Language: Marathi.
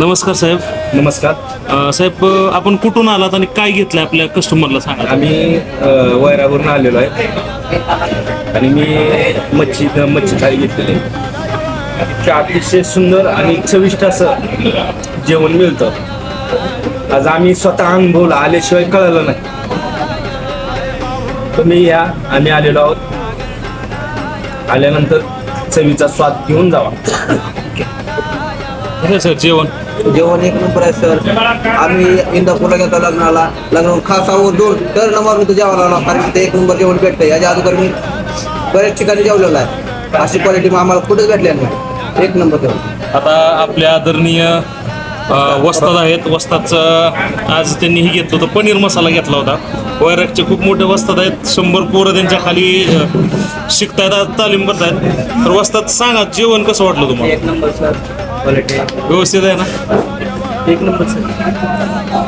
नमस्कार साहेब. नमस्कार. अ, साहेब अ, आपण कुठून आलात आणि काय घेतलं आपल्या कस्टमरला सांगा. आम्ही अ, वैरावरून आलेलो आहे. आणि मी मच्छी मच्छी थाळी घेतलेली आहे. इतकं अतिशय सुंदर आणि चविष्ट असं जेवण मिळतं. आज आम्ही स्वतः अनुभवलं आल्याशिवाय कळलं नाही. तुम्ही या आम्ही आलेलो आहोत. आल्यानंतर चवीचा स्वाद घेऊन जावा. कसं सर? जेवण? जेवण एक नंबर आहे सर. आम्ही इंदापूरला घेतो लग्नाला. लग्न खास दोन दर नंबर मी जेवायला आला कारण तिथे एक नंबर जेवण भेटतं. याच्या अगोदर मी बऱ्याच ठिकाणी जेवलेलो आहे. अशी क्वालिटी आम्हाला कुठेच भेटली नाही. एक नंबर जेवण. आता आपल्या आदरणीय वस्ताद आहेत. वस्तादचं आज त्यांनी हे घेतलं होतं पनीर मसाला घेतला होता. वैरागचे खूप मोठे वस्ताद आहेत. शंभर पोरं त्यांच्या खाली शिकतायत आज तालीम करतायत. तर वस्ताद सांगा जेवण कसं वाटलं तुम्हाला? एक नंबर सर. क्वालिटी व्यवस्थित आहे ना? एक नंबर सर